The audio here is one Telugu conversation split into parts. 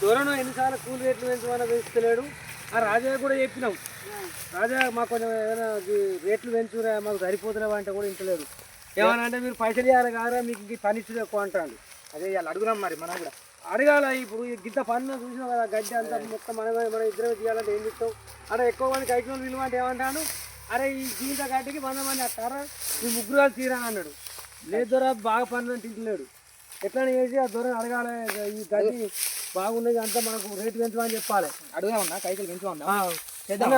దూరం ఎన్నిసార్లు కూలి రేట్లు పెంచమని పెంచుతలేడు ఆ రాజా కూడా చెప్పినాం. రాజా మాకు కొంచెం ఏదైనా రేట్లు పెంచురా మాకు సరిపోతులేవా అంటే కూడా ఇంటలేడు. ఏమన్నా అంటే మీరు పైసలు ఇవ్వాలి కారా మీకు పని ఇచ్చుడు ఎక్కువ అంటాడు. అదే ఇవాళ అడుగుదాం మరి మనం కూడా. అడగాల ఇప్పుడు గిద్ద పన్ను చూసినావు కదా గడ్డి అంతా మొత్తం మనమే మనం ఇద్దరం తీయాలంటే ఏం చెప్తాం అరే ఎక్కువ మంది కైకిలో విలువ అంటే ఏమంటాడు? అరే ఈ జీవిత గడ్డికి వంద మంది అట్టారా ఈ ముగ్గురు వాళ్ళు తీరా అన్నాడు. లేదు బాగా పన్ను తింటలేడు ఎట్లా చేసి ఆ దొర అడగాలి. ఈ గడ్డి బాగున్నది అంతా మనకు రేటు పెంచమని చెప్పాలి. అడుగుదామన్నా కైకిలు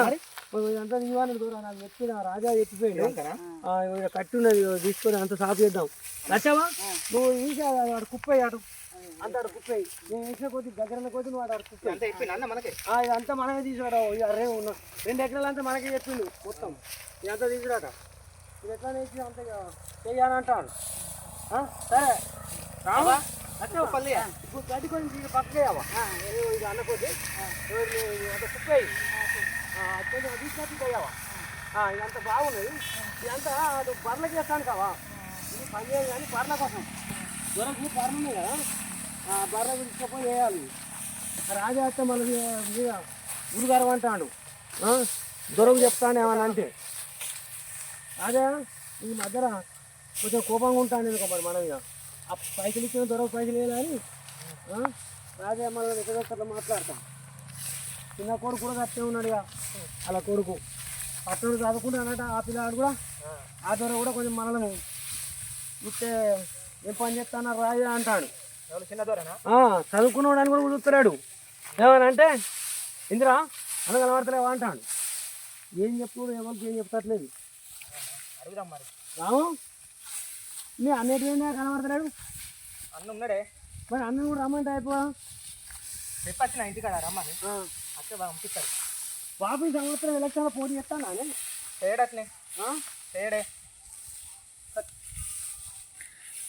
మరి? మరి ఇదంతా ఇవ్వాలి దూర నాకు చెప్పిన రాజా చెప్పిపోయింది అంతేనా? ఆ, ఇక్కడ కట్టి ఉన్నది ఇగో తీసుకొని అంత సాఫ్ చేద్దాం. నచ్చావా? నువ్వు ఇంకా వాడు కుప్పయ్యి అటు అంత అటు కుప్పయ్యి నేను వేసిన కొద్ది దగ్గర కొద్ది నువ్వు అటు మనకి? ఇదంతా మనమే తీసుకురాడు ఇక రే ఉన్న రెండు ఎకరాలు అంతా మనకే చెప్పిండు మొత్తం. ఇదంతా తీసుకురాక. ఇది ఎట్లా నేర్చి అంత ఆ, సరే. కొంచెం తీసుకొచ్చి పోయావా ఇదంతా బాగున్నది. ఇదంతా అటు బర్రెలకి వేస్తాను కావా? ఇది పని చేయదు కానీ బర్రెల కోసం. దొరకు బర్రెలు ఉన్నాయి కదా. తీసుకపోయి వేయాలి రాజా అయితే మన మీద గురుగారు అంటాడు. దొరకు చెప్తాను ఏమన్నా అంటే. రాజా ఈ మధ్యన కొంచెం కోపంగా ఉంటాను ఎందుకో మరి మన మీద ఆ పైసలు ఇచ్చిన దొరకు పైసలు వేయాలని రాజా మళ్ళీ ఎక్కడ మాట్లాడతాం. చిన్న కొడుకు కూడా కట్టే ఉన్నాడు ఇక అలా కొడుకు. పట్టణం చదువుకుంటా అన్నట్టు ఆ పిల్లాడు కూడా ఆ. దొర కూడా కొంచెం మనల్ని ఇస్తే ఏం పని చేస్తాను రాజా అంటాడు. చదువుకున్నాడు అని కూడా కుదురుతున్నాడు ఏమని అంటే ఇందిరా అన్న కనబడతలేవా అంటాడు. ఏం చెప్పుడు ఎవరికి ఏం చెప్తట్లేదు. అడుగుదాం మరి. రాము నీ అన్నిటి కనబడతలేడు. అన్న ఉన్నాడే. మరి అన్న కూడా రమ్మంటే అయిపోవా చెప్పొచ్చిన ఇంటికాడ రమ్మని. అచ్చే బాగా పంపిస్తారు బాబు ఈ సంవత్సరం ఎలక్షన్ పోటీ చేస్తాను చేయడట్లే చేయడే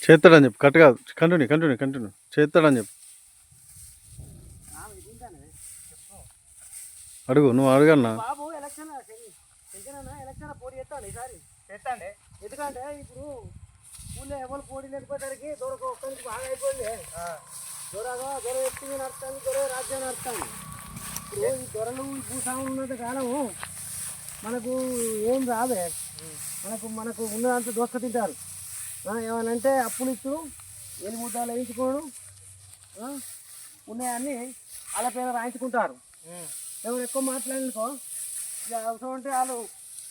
చేస్తాడని చెప్పు. కట్ కాదు. Continue continue continue. చేస్తాడని చెప్పు. అడుగు నువ్వు అడగన్నా. బాబు ఎలక్షన్ ఎలక్షన్ పోటీ చేస్తాను ఈసారి? చేస్తాండే. ఎందుకంటే ఇప్పుడు ఊళ్ళో ఎవరు పోటీ లేకపోయేసరికి దొరక ఒక్కరికి బాగా అయిపోయింది. దొరగా దొర ఎత్తుగా నడుస్తాను దొర రాజ్యం నడుస్తాను ఇప్పుడు ఈ దొరలు ఈ భూస్వాములు ఉన్నంత కాలము మనకు ఏం రాదే మనకు మనకు ఉన్నదంతా దోస్త తింటారు. ఏమనంటే అప్పులు ఇచ్చు ఎలి ముద్దాలు వేయించుకోడు ఆ, ఉన్నాయన్నీ వాళ్ళ పేరు రాయించుకుంటారు. ఎవరు ఎక్కువ మాట్లాడినకో ఇక అవసరం ఉంటే వాళ్ళు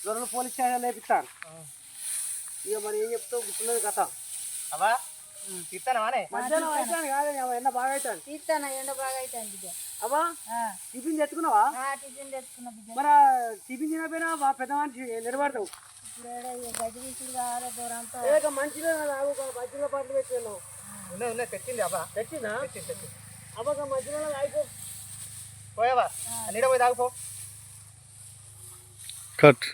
దొరలు పోలీస్ స్టేషన్ లేపిస్తారు. ఇక మరి ఏం చెప్తావు? గుర్తున్నది కథ. అవా తిత్తానవానే మధ్యాహ్నం అవుతాను కాదు ఎండ బాగా అవుతాను తీస్తాను ఎండ బాగా అవుతాను బిడ్డ అవ్వా టిఫిన్ తెచ్చుకున్నావా? ఆ, టిఫిన్ తెచ్చుకున్న బిడ్డ. మరి ఆ టిఫిన్ తినపోయినా మా పెద్ద మనిషి నిలబడతావు. ఇప్పుడు ఏడ ఈ గడ్డి తీసుడు కావాలి దూరంతా. ఏక మంచిగా రావు మధ్యలో పట్లు పెట్టాను ఉన్నది ఉన్నది తెచ్చింది అబ్బా. తెచ్చిందా? తెచ్చింది తెచ్చింది. అవ్వక మధ్యలో అయిపో పోయావా? నీడ పోయి తాగుపో కట్.